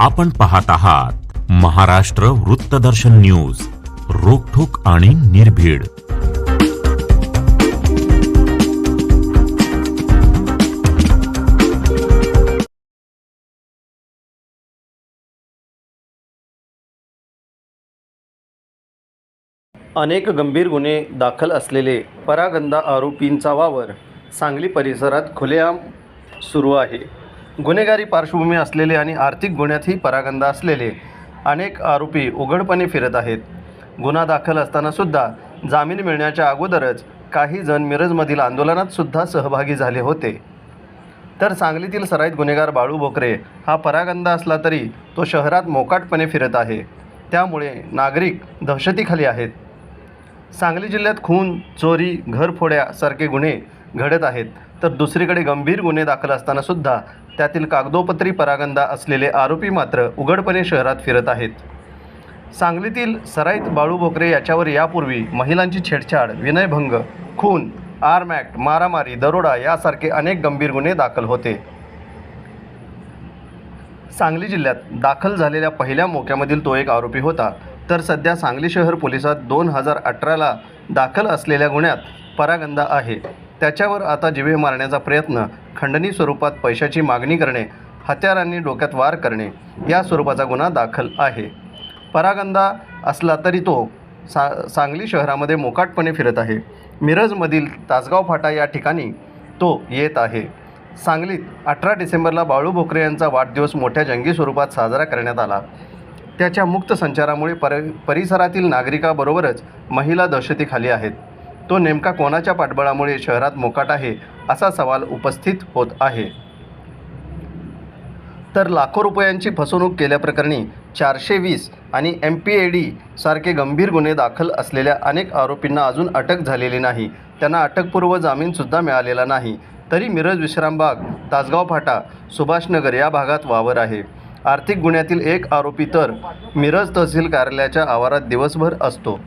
आपण पाहत आहात महाराष्ट्र वृत्तदर्शन न्यूज रोखोक आणि निर्भीड. अनेक गंभीर गुन्हे दाखल असलेले परागंदा आरोपींचा वावर सांगली परिसरात खुलेआम सुरू आहे. गुन्हेगारी पार्श्वभूमी असलेले आणि आर्थिक गुन्ह्यातही परागंदा असलेले अनेक आरोपी उघडपणे फिरत आहेत. गुन्हा दाखल असतानासुद्धा जामीन मिळण्याच्या अगोदरच काही जण मिरजमधील आंदोलनात सुद्धा सहभागी झाले होते. तर सांगलीतील सराईत गुन्हेगार बाळू भोकरे हा परागंदा असला तरी तो शहरात मोकाटपणे फिरत आहे. त्यामुळे नागरिक दहशतीखाली आहेत. सांगली जिल्ह्यात खून चोरी घरफोड्यासारखे गुन्हे घडत आहेत. तर दुसरीकडे गंभीर गुन्हे दाखल असतानासुद्धा त्यातील कागदोपत्री परागंदा असलेले आरोपी मात्र उघडपणे शहरात फिरत आहेत. सांगलीतील सराईत बाळू भोकरे याच्यावर यापूर्वी महिलांची छेडछाड विनयभंग खून आर्म ॲक्ट मारामारी दरोडा यासारखे अनेक गंभीर गुन्हे दाखल होते. सांगली जिल्ह्यात दाखल झालेल्या पहिल्या मोक्यामधील तो एक आरोपी होता. तर सध्या सांगली शहर पोलिसात दोन हजार अठराला दाखल असलेल्या गुन्ह्यात परागंदा आहे. त्याच्यावर आता जिवे मारण्याचा प्रयत्न खंडणी स्वरूपात पैशाची मागणी करणे हत्यारांनी डोक्यात वार करणे या स्वरूपाचा गुन्हा दाखल आहे. परागंदा असला तरी तो सा सांगली शहरामध्ये मोकाटपणे फिरत आहे. मिरजमधील तासगाव फाटा या ठिकाणी तो येत आहे. सांगलीत अठरा डिसेंबरला बाळू भोकरे यांचा वाढदिवस मोठ्या जंगी स्वरूपात साजरा करण्यात आला. त्याच्या मुक्त संचारामुळे पर परिसरातील नागरिकाबरोबरच महिला दहशतीखाली आहेत. तो नेमका कोणाच्या पाठबळामुळे शहरात मोकाट आहे असा सवाल उपस्थित होत आहे. तर लाखो रुपयांची फसवणूक केल्याप्रकरणी चारशे वीस आणि एम पी ए डी सारखे गंभीर गुन्हे दाखल असलेल्या अनेक आरोपींना अजून अटक झालेली नाही. त्यांना अटकपूर्व जामीनसुद्धा मिळालेला नाही. तरी मिरज विश्रामबाग तासगाव फाटा सुभाषनगर या भागात वावर आहे. आर्थिक गुन्ह्यातील एक आरोपी तर मिरज तहसील कार्यालयाच्या आवारात दिवसभर असतो.